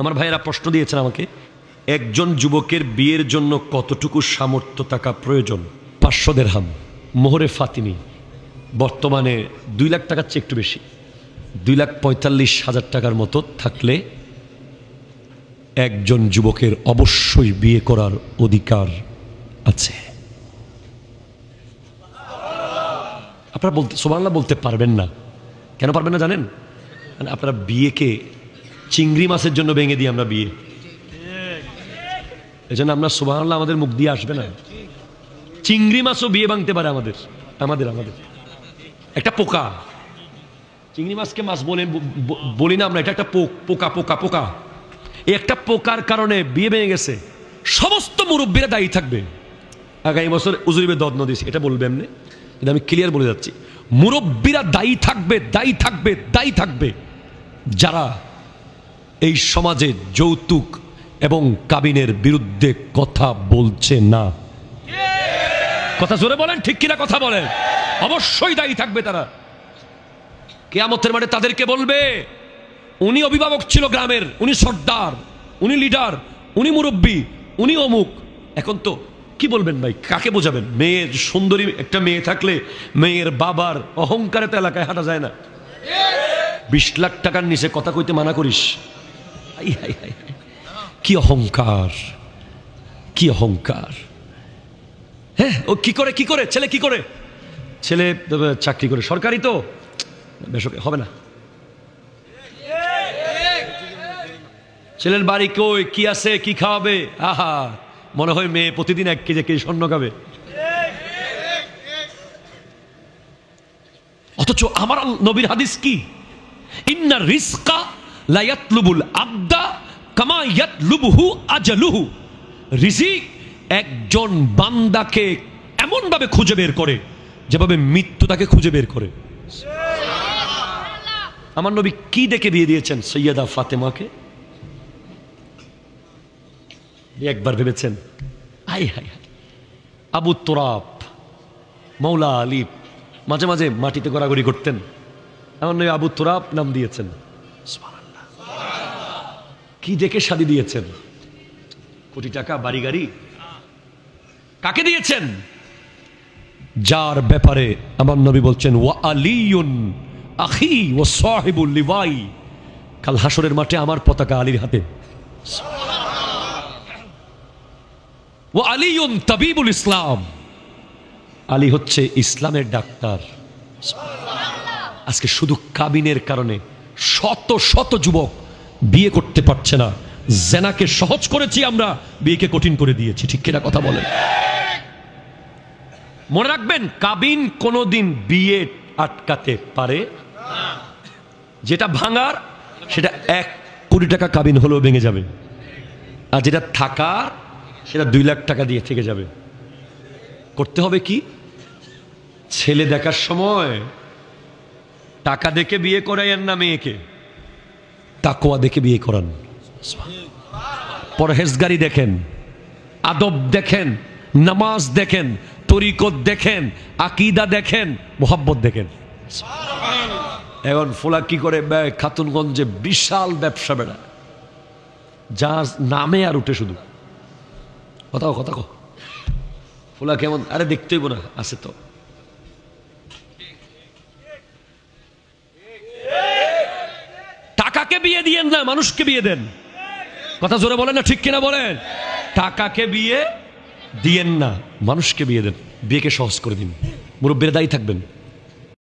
আমার ভাইয়েরা প্রশ্ন দিয়েছেন আমাকে, একজন যুবকের বিয়ের জন্য কতটুকু সামর্থ্য থাকা প্রয়োজন? পাঁচশো দেড়হাম। মোহরে ফাতিমি। বর্তমানে দুই লাখ টাকার চেয়ে একটু বেশি। দুই লাখ পঁয়তাল্লিশ হাজার টাকার মতো থাকলে একজন যুবকের অবশ্যই বিয়ে করার অধিকার আছে। আপনারা বলতে সোমাল্লা বলতে পারবেন না। কেন পারবেন না জানেন? মানে আপনারা বিয়েকে চিংড়ি মাছের জন্য ভেঙে দিই আমরা বিয়ে। এই জন্য আমরা সোমাল্লা আমাদের মুখ দিয়ে আসবে না। চিংড়ি মাছও বিয়ে ভাঙতে পারে আমাদের আমাদের আমাদের। একটা পোকা। চিংড়ি মাছকে মাছ বলে বলি না আমরা, এটা একটা পোক, পোকা পোকা একটা পোকার কারণে বিয়ে ভেঙে গেছে। সমস্ত মুরব্বীরা দায়ী থাকবে। আগামী বছর উজুরিবে দদ নদী, এটা বলবে এমনি। এটা আমি ক্লিয়ার বলে যাচ্ছি। মুরব্বীরা দায়ী থাকবে দায়ী থাকবে দায়ী থাকবে। যারা এই সমাজে যৌতুক এবং কাবিনের বিরুদ্ধে কথা বলছে না। কথা জোরে বলেন, ঠিক কিনা কথা বলেন? অবশ্যই দায়ী থাকবে তারা। কেয়ামতের মাঠে তাদেরকে বলবে, উনি অভিভাবক ছিল গ্রামের, উনি সর্দার, উনি লিডার, উনি মুরব্বী, উনি অমুক। এখন তো কি বলবেন ভাই, কাকে বোঝাবেন? মেয়ের সুন্দরী, একটা মেয়ে থাকলে মেয়ের বাবার অহংকারে তো এলাকায় হাঁটা যায় না। বিশ লাখ টাকার নিচে কথা কইতে মানা করিস। কি অহংকার কি অহংকার হ্যাঁ ও কি করে কি করে ছেলে কি করে ছেলে চাকরি করে। সরকারি তো? বেসরকারি, হবে না। ছেলের বাড়ি কই? কি আছে? কি খাওয়াবে? আহা, মনে হয় মেয়ে প্রতিদিন এক কেজি কেজি স্বর্ণ খাবে। অথচ আমার নবীর হাদিস কি? ইন্না রিস্কা লায়াতলুবুল আবদা আজালুহু রিজিক একজন বান্দাকে এমন ভাবে খুঁজে বের করে যেভাবে মৃত্যু তাকে খুঁজে বের করে। আমার নবী কি দেখে বিয়ে দিয়েছেন সৈয়দা ফাতেমাকে? একবার ভেবেছেন? আই হাই হাই আবু তোরাপ মৌলা আলী মাঝে মাঝে মাটিতে গড়াগড়ি করতেন। এমন নয় আবু তোরাপ নাম দিয়েছেন। কি দেখে শাদি দিয়েছেন? কোটি টাকা বাড়ি গাড়ি? কাকে দিয়েছেন? যার ব্যাপারে আমার নবী বলছেন ওয়া আলিউন আখি ও সাহিবুল লিওয়াই। কাল হাসরের মাঠে আমার পতাকা আলীর হাতে। ও আলিউন তাবিবুল ইসলাম। আলী হচ্ছে ইসলামের ডাক্তার। আজকে শুধু কাবিনের কারণে শত শত যুবক বিয়ে করতে পারছে না। জেনাকে সহজ করেছি আমরা, বিয়েকে কঠিন করে দিয়েছি। ঠিক কিনা কথা বলেন মনে রাখবেন, কাবিন কোনোদিন বিয়ে আটকাতে পারে। যেটা ভাঙার, সেটা এক কোটি টাকা কাবিন হলেও ভেঙে যাবে। আর যেটা থাকার, সেটা দুই লাখ টাকা দিয়ে থেকে যাবে। করতে হবে কি? ছেলে দেখার সময় টাকা দেখে বিয়ে করাইয়েন না মেয়েকে। তাকোয়া দেখে বিয়ে করান। পরহেজগারি দেখেন, আদব দেখেন, নামাজ দেখেন, তরিকত দেখেন, আকিদা দেখেন, মোহাব্বত দেখেন। এখন ফোলা কি করে খাতুনগঞ্জে বিশাল ব্যবসা বেড়া। যা নামে আর উঠে শুধু। কথা কথা কো। ফোলা কেমন? আরে দেখতেই না আছে তো। টাকাকে বিয়ে দিয়েন না, মানুষকে বিয়ে দেন। কথা জোরে বলেন না, ঠিক কিনা বলেন? টাকাকে বিয়ে দিয়েন না, মানুষকে বিয়ে দেন। বিয়েকে সহজ করে দিন। মুরব্বীরা দায়ী থাকবেন।